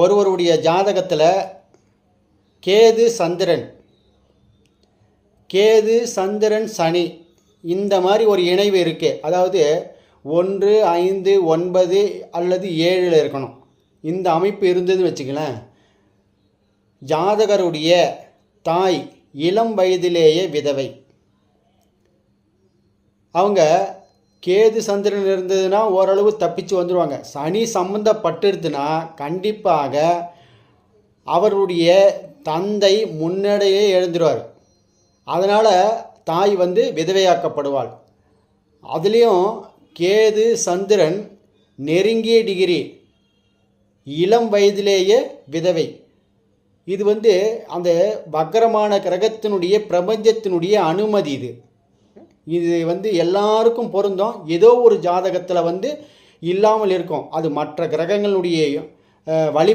ஒருவருடைய ஜாதகத்தில் கேது சந்திரன் கேது சந்திரன் சனி இந்த மாதிரி ஒரு இணைவு இருக்குது அதாவது ஒன்று ஐந்து ஒன்பது அல்லது ஏழில் இருக்கணும். இந்த அமைப்பு இருந்ததுன்னு வச்சுங்களேன் ஜாதகருடைய தாய் இளம் வயதிலேயே விதவை. அவங்க கேது சந்திரன் இருந்ததுன்னா ஓரளவு தப்பிச்சு வந்துடுவாங்க சனி சம்மந்தப்பட்டிருந்துன்னா கண்டிப்பாக அவருடைய தந்தை முன்னடையே எழுந்துருவார். அதனால் தாய் வந்து விதவையாக்கப்படுவாள். அதுலேயும் கேது சந்திரன் நெருங்கிய டிகிரி இளம் வயதிலேயே விதவை. இது வந்து அந்த வக்கரமான கிரகத்தினுடைய பிரபஞ்சத்தினுடைய அனுமதி இது. இது வந்து எல்லாருக்கும் பொருந்தும். ஏதோ ஒரு ஜாதகத்தில் வந்து இல்லாமல் இருக்கும். அது மற்ற கிரகங்களுடைய வழி வலிமை